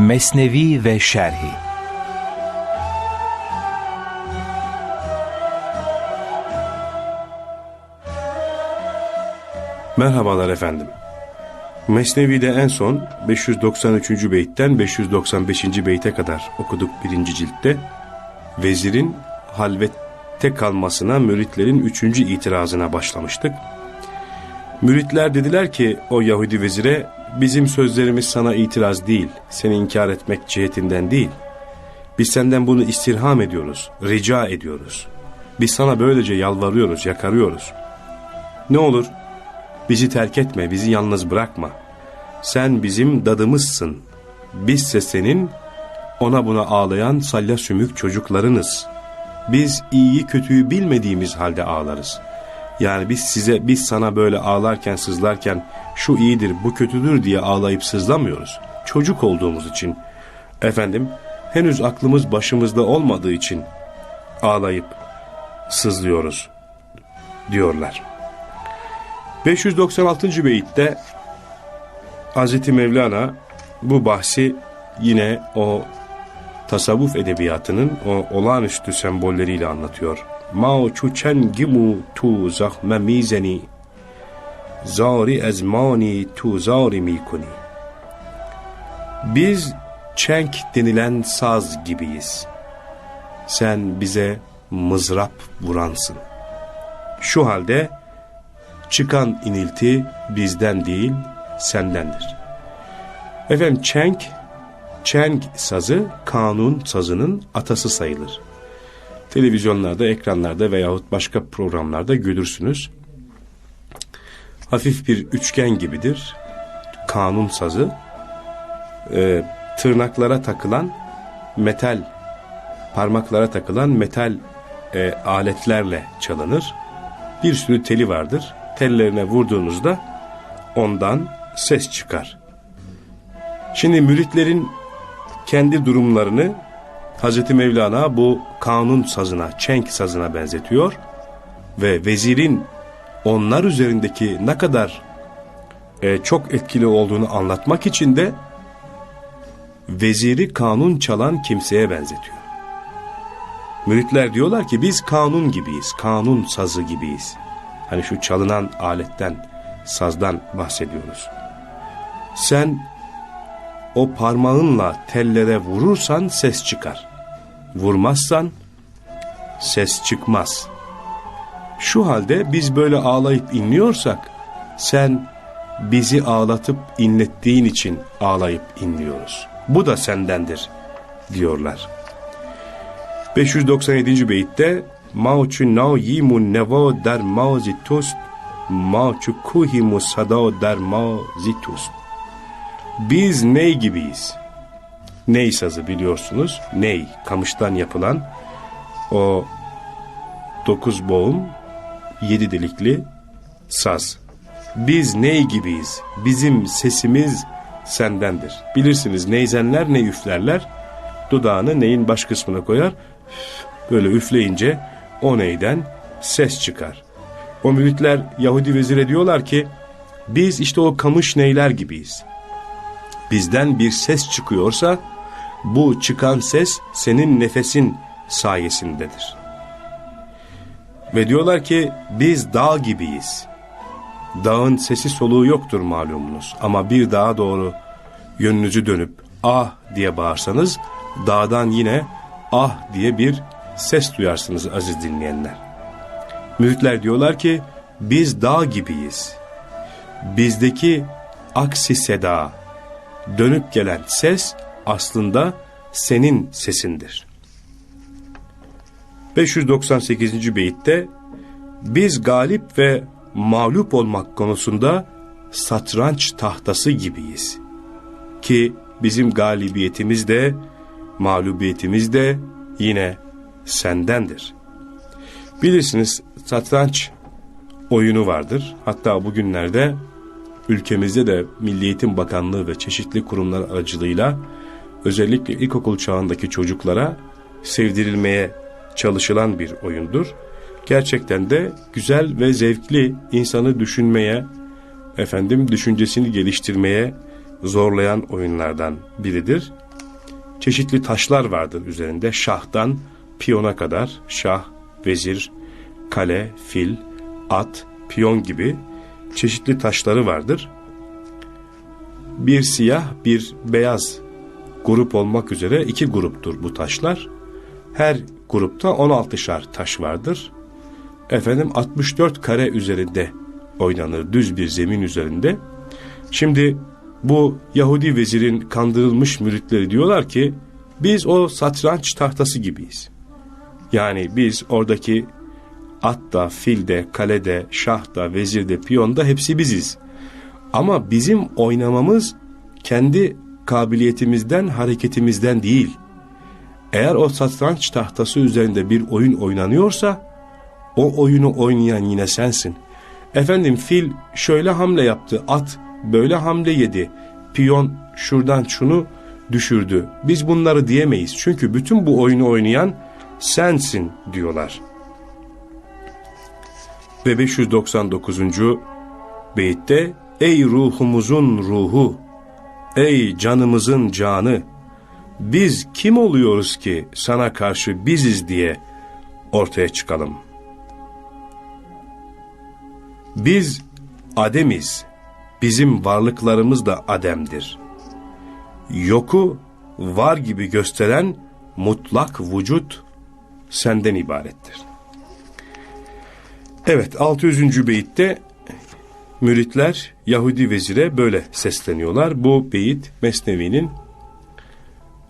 Mesnevi ve Şerhi Merhabalar efendim. Mesnevi'de en son 593. beytten 595. beyte kadar okuduk birinci ciltte. Vezirin halvette kalmasına müritlerin üçüncü itirazına başlamıştık. Müritler dediler ki o Yahudi vezire bizim sözlerimiz sana itiraz değil, seni inkar etmek cihetinden değil. Biz senden bunu istirham ediyoruz, rica ediyoruz. Biz sana böylece yalvarıyoruz, yakarıyoruz. Ne olur bizi terk etme, bizi yalnız bırakma. Sen bizim dadımızsın. Bizse senin ona buna ağlayan salya sümük çocuklarınız. Biz iyiyi kötüyü bilmediğimiz halde ağlarız. Yani biz size, biz sana böyle ağlarken sızlarken şu iyidir bu kötüdür diye ağlayıp sızlamıyoruz. Çocuk olduğumuz için. Efendim henüz aklımız başımızda olmadığı için ağlayıp sızlıyoruz diyorlar. 596. beyitte Hz. Mevlana bu bahsi yine o tasavvuf edebiyatının o olağanüstü sembolleriyle anlatıyor. Mao çu çengimu tu zahme mizeni zari ezmani tu zari mikuni. Biz çenk denilen saz gibiyiz. Sen bize mızrap vuransın. Şu halde çıkan inilti bizden değil sendendir. Efendim çenk, çenk sazı kanun sazının atası sayılır. Televizyonlarda, ekranlarda veyahut başka programlarda görürsünüz. Hafif bir üçgen gibidir. Kanun sazı. E, tırnaklara takılan metal, parmaklara takılan metal e, aletlerle çalınır. Bir sürü teli vardır. Tellerine vurduğunuzda ondan ses çıkar. Şimdi müritlerin kendi durumlarını Hazreti Mevlana bu kanun sazına, çenk sazına benzetiyor ve vezirin onlar üzerindeki ne kadar e, çok etkili olduğunu anlatmak için de veziri kanun çalan kimseye benzetiyor. Müritler diyorlar ki biz kanun gibiyiz, kanun sazı gibiyiz. Hani şu çalınan aletten, sazdan bahsediyoruz. Sen o parmağınla tellere vurursan ses çıkar. Vurmazsan ses çıkmaz. Şu halde biz böyle ağlayıp inliyorsak sen bizi ağlatıp inlettiğin için ağlayıp inliyoruz. Bu da sendendir diyorlar. 597. beyitte Mauçu nao yimu nevo der mazi tust Mauçu kuhimu sada der mazi tust Biz ney gibiyiz? Ney sazı biliyorsunuz. Ney, kamıştan yapılan o dokuz boğum, yedi delikli saz. Biz ney gibiyiz? Bizim sesimiz sendendir. Bilirsiniz neyzenler ne üflerler? Dudağını neyin baş kısmına koyar. Böyle üfleyince o neyden ses çıkar. O müritler Yahudi vezire diyorlar ki biz işte o kamış neyler gibiyiz bizden bir ses çıkıyorsa bu çıkan ses senin nefesin sayesindedir. Ve diyorlar ki biz dağ gibiyiz. Dağın sesi soluğu yoktur malumunuz ama bir dağa doğru yönünüzü dönüp ah diye bağırsanız dağdan yine ah diye bir ses duyarsınız aziz dinleyenler. Müritler diyorlar ki biz dağ gibiyiz. Bizdeki aksi seda, dönüp gelen ses aslında senin sesindir. 598. beyitte biz galip ve mağlup olmak konusunda satranç tahtası gibiyiz. Ki bizim galibiyetimiz de mağlubiyetimiz de yine sendendir. Bilirsiniz satranç oyunu vardır. Hatta bugünlerde ülkemizde de Milli Eğitim Bakanlığı ve çeşitli kurumlar aracılığıyla özellikle ilkokul çağındaki çocuklara sevdirilmeye çalışılan bir oyundur. Gerçekten de güzel ve zevkli insanı düşünmeye, efendim düşüncesini geliştirmeye zorlayan oyunlardan biridir. çeşitli taşlar vardır üzerinde. Şahtan piyona kadar şah, vezir, kale, fil, at, piyon gibi çeşitli taşları vardır. Bir siyah, bir beyaz grup olmak üzere iki gruptur bu taşlar. Her grupta 16'şar taş vardır. Efendim 64 kare üzerinde oynanır düz bir zemin üzerinde. Şimdi bu Yahudi vezirin kandırılmış müritleri diyorlar ki biz o satranç tahtası gibiyiz. Yani biz oradaki atta, filde, kalede, şahta, vezirde, piyonda hepsi biziz. Ama bizim oynamamız kendi kabiliyetimizden, hareketimizden değil. Eğer o satranç tahtası üzerinde bir oyun oynanıyorsa o oyunu oynayan yine sensin. Efendim fil şöyle hamle yaptı, at böyle hamle yedi, piyon şuradan şunu düşürdü. Biz bunları diyemeyiz çünkü bütün bu oyunu oynayan sensin diyorlar. Ve 599. beyitte Ey ruhumuzun ruhu, ey canımızın canı, biz kim oluyoruz ki sana karşı biziz diye ortaya çıkalım. Biz ademiz, bizim varlıklarımız da ademdir. Yoku var gibi gösteren mutlak vücut senden ibarettir. Evet 600. beyitte müritler Yahudi vezire böyle sesleniyorlar. Bu beyit Mesnevi'nin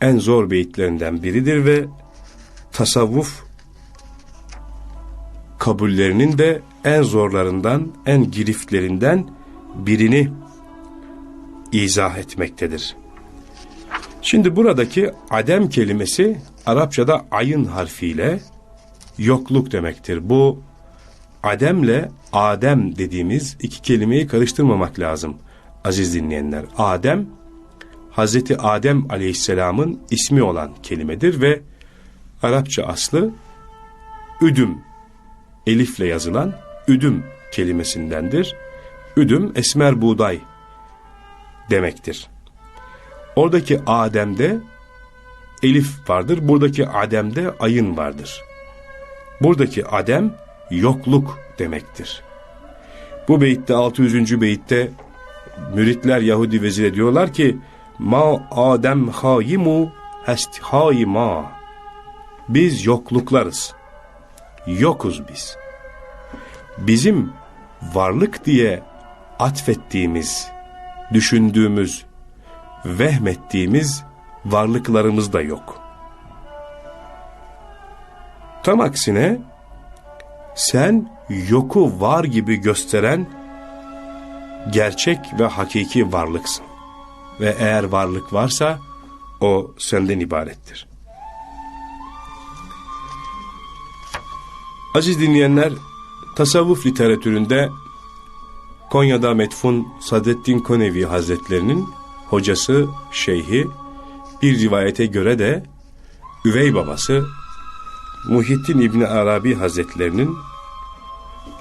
en zor beyitlerinden biridir ve tasavvuf kabullerinin de en zorlarından, en giriftlerinden birini izah etmektedir. Şimdi buradaki adem kelimesi Arapçada ayın harfiyle yokluk demektir. Bu ademle adem dediğimiz iki kelimeyi karıştırmamak lazım aziz dinleyenler. Adem, Hazreti Adem aleyhisselamın ismi olan kelimedir ve Arapça aslı üdüm, elifle yazılan üdüm kelimesindendir. Üdüm esmer buğday demektir. Oradaki Adem'de elif vardır, buradaki Adem'de ayın vardır. Buradaki Adem yokluk demektir. Bu beyitte 600. beyitte müritler Yahudi vezire diyorlar ki ma Adem hayimu hest hayima biz yokluklarız. Yokuz biz. Bizim varlık diye atfettiğimiz, düşündüğümüz, vehmettiğimiz varlıklarımız da yok. Tam aksine sen yoku var gibi gösteren gerçek ve hakiki varlıksın. Ve eğer varlık varsa o senden ibarettir. Aziz dinleyenler, tasavvuf literatüründe Konya'da metfun Sadettin Konevi Hazretlerinin hocası, şeyhi, bir rivayete göre de üvey babası Muhittin İbni Arabi Hazretlerinin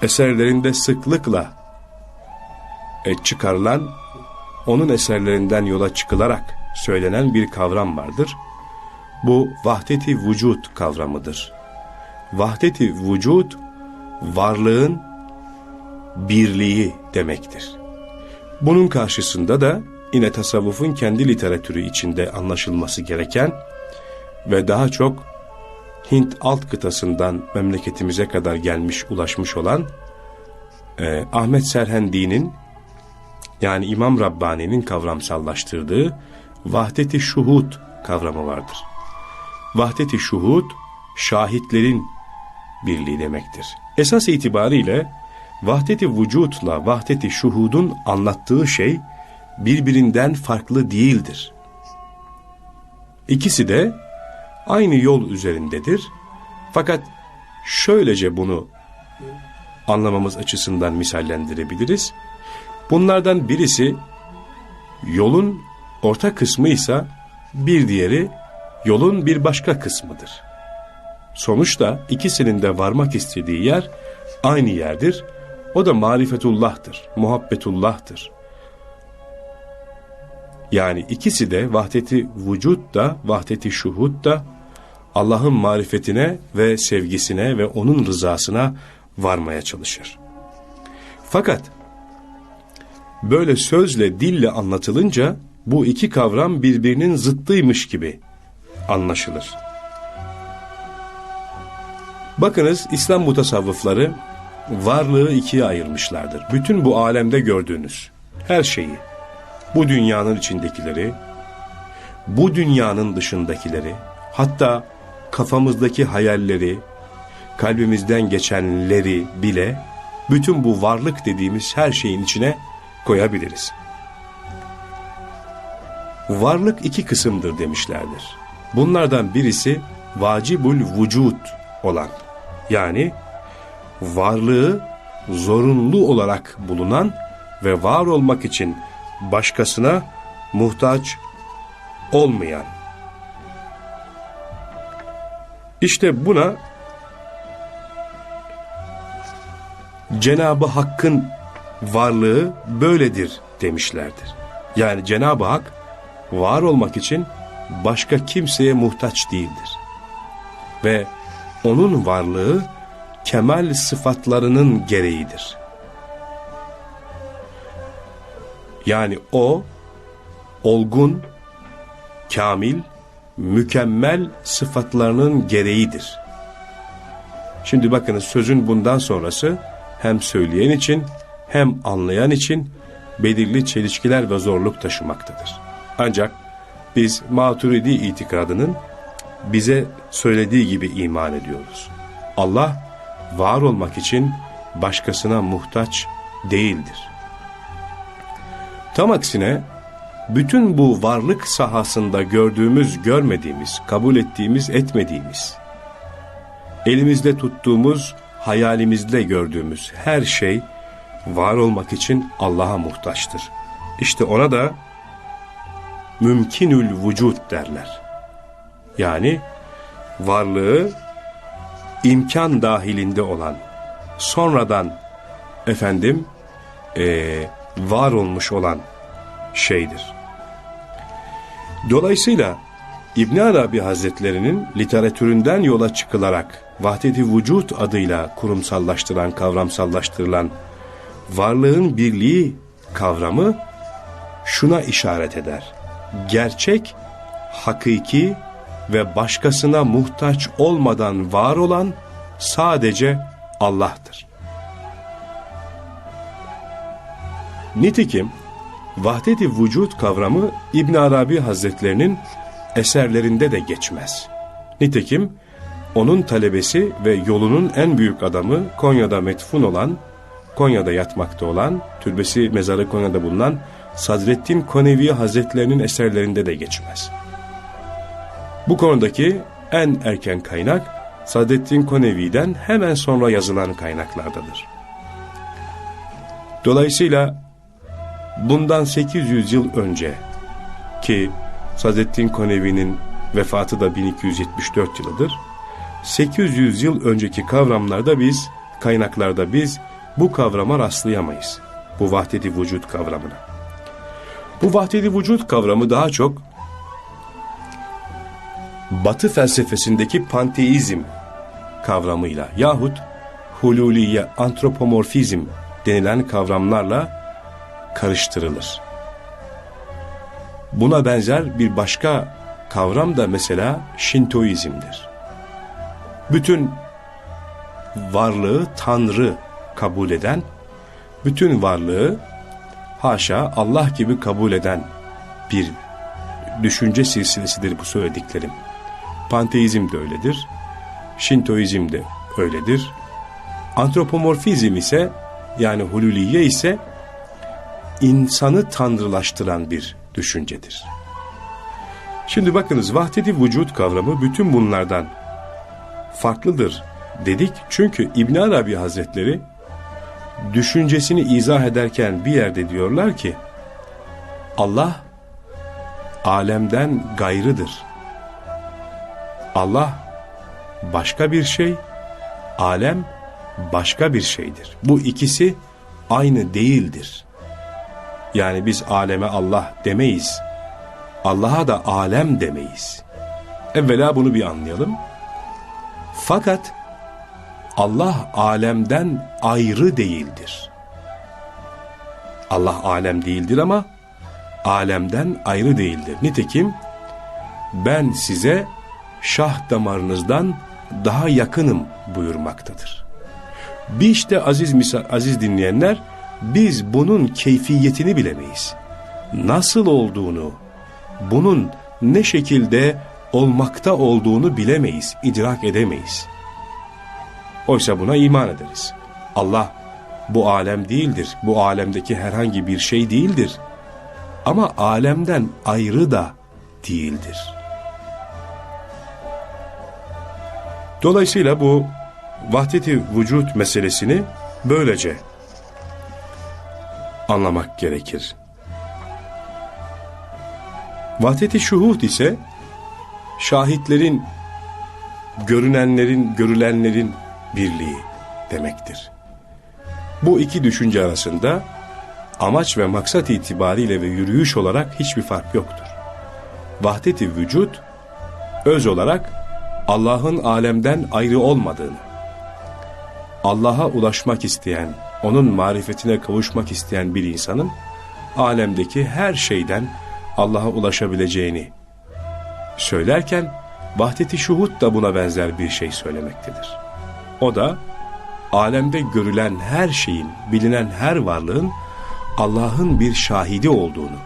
eserlerinde sıklıkla e, çıkarılan, onun eserlerinden yola çıkılarak söylenen bir kavram vardır. Bu vahdeti vücut kavramıdır. Vahdeti vücut, varlığın birliği demektir. Bunun karşısında da yine tasavvufun kendi literatürü içinde anlaşılması gereken ve daha çok Hint alt kıtasından memleketimize kadar gelmiş ulaşmış olan e, Ahmet Serhendi'nin yani İmam Rabbani'nin kavramsallaştırdığı vahdeti şuhud kavramı vardır. Vahdeti şuhud şahitlerin birliği demektir. Esas itibariyle vahdeti vücutla vahdeti şuhudun anlattığı şey birbirinden farklı değildir. İkisi de aynı yol üzerindedir. Fakat şöylece bunu anlamamız açısından misallendirebiliriz. Bunlardan birisi yolun orta kısmı ise bir diğeri yolun bir başka kısmıdır. Sonuçta ikisinin de varmak istediği yer aynı yerdir. O da marifetullah'tır, muhabbetullah'tır. Yani ikisi de vahdeti vücut da, vahdeti şuhud da Allah'ın marifetine ve sevgisine ve onun rızasına varmaya çalışır. Fakat böyle sözle, dille anlatılınca bu iki kavram birbirinin zıttıymış gibi anlaşılır. Bakınız İslam mutasavvıfları varlığı ikiye ayırmışlardır. Bütün bu alemde gördüğünüz her şeyi, bu dünyanın içindekileri, bu dünyanın dışındakileri, hatta kafamızdaki hayalleri, kalbimizden geçenleri bile bütün bu varlık dediğimiz her şeyin içine koyabiliriz. Varlık iki kısımdır demişlerdir. Bunlardan birisi vacibul vücut olan yani varlığı zorunlu olarak bulunan ve var olmak için başkasına muhtaç olmayan. İşte buna Cenabı Hakk'ın varlığı böyledir demişlerdir. Yani Cenabı Hak var olmak için başka kimseye muhtaç değildir. Ve onun varlığı kemal sıfatlarının gereğidir. Yani o olgun, kamil, mükemmel sıfatlarının gereğidir. Şimdi bakınız sözün bundan sonrası hem söyleyen için hem anlayan için belirli çelişkiler ve zorluk taşımaktadır. Ancak biz maturidi itikadının bize söylediği gibi iman ediyoruz. Allah var olmak için başkasına muhtaç değildir. Tam aksine bütün bu varlık sahasında gördüğümüz, görmediğimiz, kabul ettiğimiz, etmediğimiz, elimizde tuttuğumuz, hayalimizde gördüğümüz her şey var olmak için Allah'a muhtaçtır. İşte ona da mümkinül vücut derler. Yani varlığı imkan dahilinde olan, sonradan efendim ee, var olmuş olan şeydir. Dolayısıyla İbn Arabi Hazretlerinin literatüründen yola çıkılarak vahdeti vücut adıyla kurumsallaştırılan, kavramsallaştırılan varlığın birliği kavramı şuna işaret eder. Gerçek, hakiki ve başkasına muhtaç olmadan var olan sadece Allah'tır. Nitekim vahdeti vücut kavramı İbn Arabi Hazretlerinin eserlerinde de geçmez. Nitekim onun talebesi ve yolunun en büyük adamı Konya'da metfun olan, Konya'da yatmakta olan, türbesi mezarı Konya'da bulunan Sadrettin Konevi Hazretlerinin eserlerinde de geçmez. Bu konudaki en erken kaynak Sadrettin Konevi'den hemen sonra yazılan kaynaklardadır. Dolayısıyla bundan 800 yıl önce ki Sadrettin Konevi'nin vefatı da 1274 yılıdır. 800 yıl önceki kavramlarda biz, kaynaklarda biz bu kavrama rastlayamayız. Bu vahdeti vücut kavramına. Bu vahdeti vücut kavramı daha çok Batı felsefesindeki panteizm kavramıyla yahut hululiye, antropomorfizm denilen kavramlarla karıştırılır. Buna benzer bir başka kavram da mesela Şintoizm'dir. Bütün varlığı Tanrı kabul eden, bütün varlığı haşa Allah gibi kabul eden bir düşünce silsilesidir bu söylediklerim. Panteizm de öyledir, Şintoizm de öyledir. Antropomorfizm ise yani hululiye ise insanı tanrılaştıran bir düşüncedir. Şimdi bakınız vahdeti vücut kavramı bütün bunlardan farklıdır dedik. Çünkü İbn Arabi Hazretleri düşüncesini izah ederken bir yerde diyorlar ki Allah alemden gayrıdır. Allah başka bir şey, alem başka bir şeydir. Bu ikisi aynı değildir. Yani biz aleme Allah demeyiz. Allah'a da alem demeyiz. Evvela bunu bir anlayalım. Fakat Allah alemden ayrı değildir. Allah alem değildir ama alemden ayrı değildir. Nitekim ben size şah damarınızdan daha yakınım buyurmaktadır. Bir işte aziz aziz dinleyenler biz bunun keyfiyetini bilemeyiz. Nasıl olduğunu, bunun ne şekilde olmakta olduğunu bilemeyiz, idrak edemeyiz. Oysa buna iman ederiz. Allah bu alem değildir, bu alemdeki herhangi bir şey değildir. Ama alemden ayrı da değildir. Dolayısıyla bu vahdeti vücut meselesini böylece anlamak gerekir. Vahdeti şuhud ise şahitlerin, görünenlerin, görülenlerin birliği demektir. Bu iki düşünce arasında amaç ve maksat itibariyle ve yürüyüş olarak hiçbir fark yoktur. Vahdeti vücut, öz olarak Allah'ın alemden ayrı olmadığını, Allah'a ulaşmak isteyen, onun marifetine kavuşmak isteyen bir insanın alemdeki her şeyden Allah'a ulaşabileceğini söylerken vahdeti şuhut da buna benzer bir şey söylemektedir. O da alemde görülen her şeyin, bilinen her varlığın Allah'ın bir şahidi olduğunu,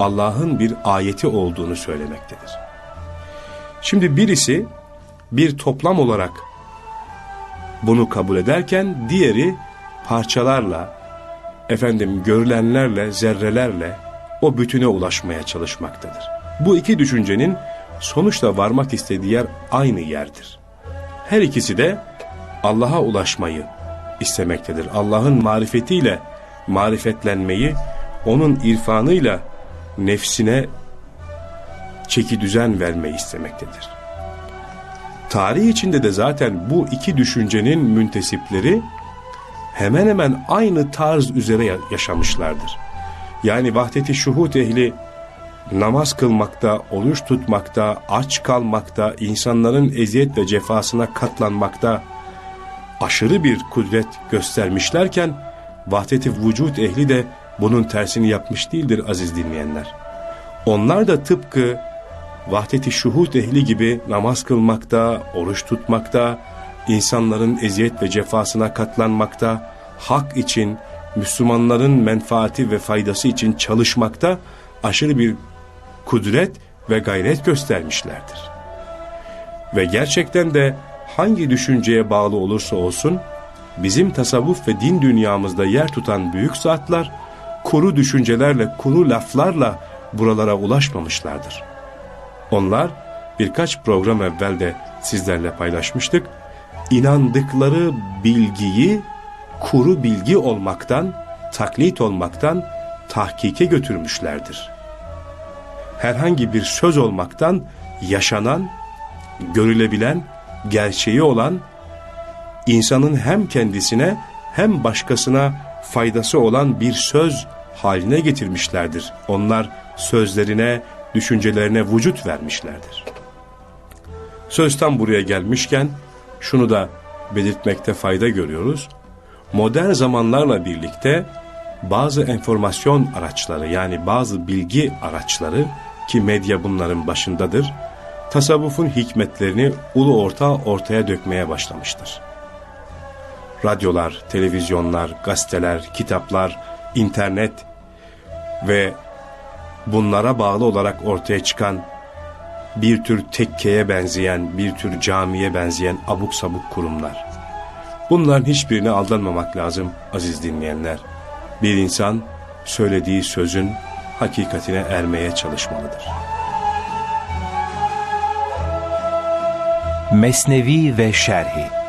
Allah'ın bir ayeti olduğunu söylemektedir. Şimdi birisi bir toplam olarak bunu kabul ederken diğeri parçalarla, efendim görülenlerle, zerrelerle o bütüne ulaşmaya çalışmaktadır. Bu iki düşüncenin sonuçta varmak istediği yer aynı yerdir. Her ikisi de Allah'a ulaşmayı istemektedir. Allah'ın marifetiyle marifetlenmeyi, onun irfanıyla nefsine çeki düzen vermeyi istemektedir. Tarih içinde de zaten bu iki düşüncenin müntesipleri hemen hemen aynı tarz üzere yaşamışlardır. Yani vahdeti şuhut ehli namaz kılmakta, oruç tutmakta, aç kalmakta, insanların eziyet ve cefasına katlanmakta aşırı bir kudret göstermişlerken vahdeti vücut ehli de bunun tersini yapmış değildir aziz dinleyenler. Onlar da tıpkı vahdeti şuhut ehli gibi namaz kılmakta, oruç tutmakta, insanların eziyet ve cefasına katlanmakta, hak için, Müslümanların menfaati ve faydası için çalışmakta aşırı bir kudret ve gayret göstermişlerdir. Ve gerçekten de hangi düşünceye bağlı olursa olsun, bizim tasavvuf ve din dünyamızda yer tutan büyük zatlar, kuru düşüncelerle, kuru laflarla buralara ulaşmamışlardır. Onlar birkaç program evvel de sizlerle paylaşmıştık. İnandıkları bilgiyi kuru bilgi olmaktan, taklit olmaktan tahkike götürmüşlerdir. Herhangi bir söz olmaktan yaşanan, görülebilen, gerçeği olan, insanın hem kendisine hem başkasına faydası olan bir söz haline getirmişlerdir. Onlar sözlerine, düşüncelerine vücut vermişlerdir. Söz tam buraya gelmişken şunu da belirtmekte fayda görüyoruz. Modern zamanlarla birlikte bazı enformasyon araçları yani bazı bilgi araçları ki medya bunların başındadır, tasavvufun hikmetlerini ulu orta ortaya dökmeye başlamıştır. Radyolar, televizyonlar, gazeteler, kitaplar, internet ve bunlara bağlı olarak ortaya çıkan bir tür tekkeye benzeyen, bir tür camiye benzeyen abuk sabuk kurumlar. Bunların hiçbirine aldanmamak lazım aziz dinleyenler. Bir insan söylediği sözün hakikatine ermeye çalışmalıdır. Mesnevi ve Şerhi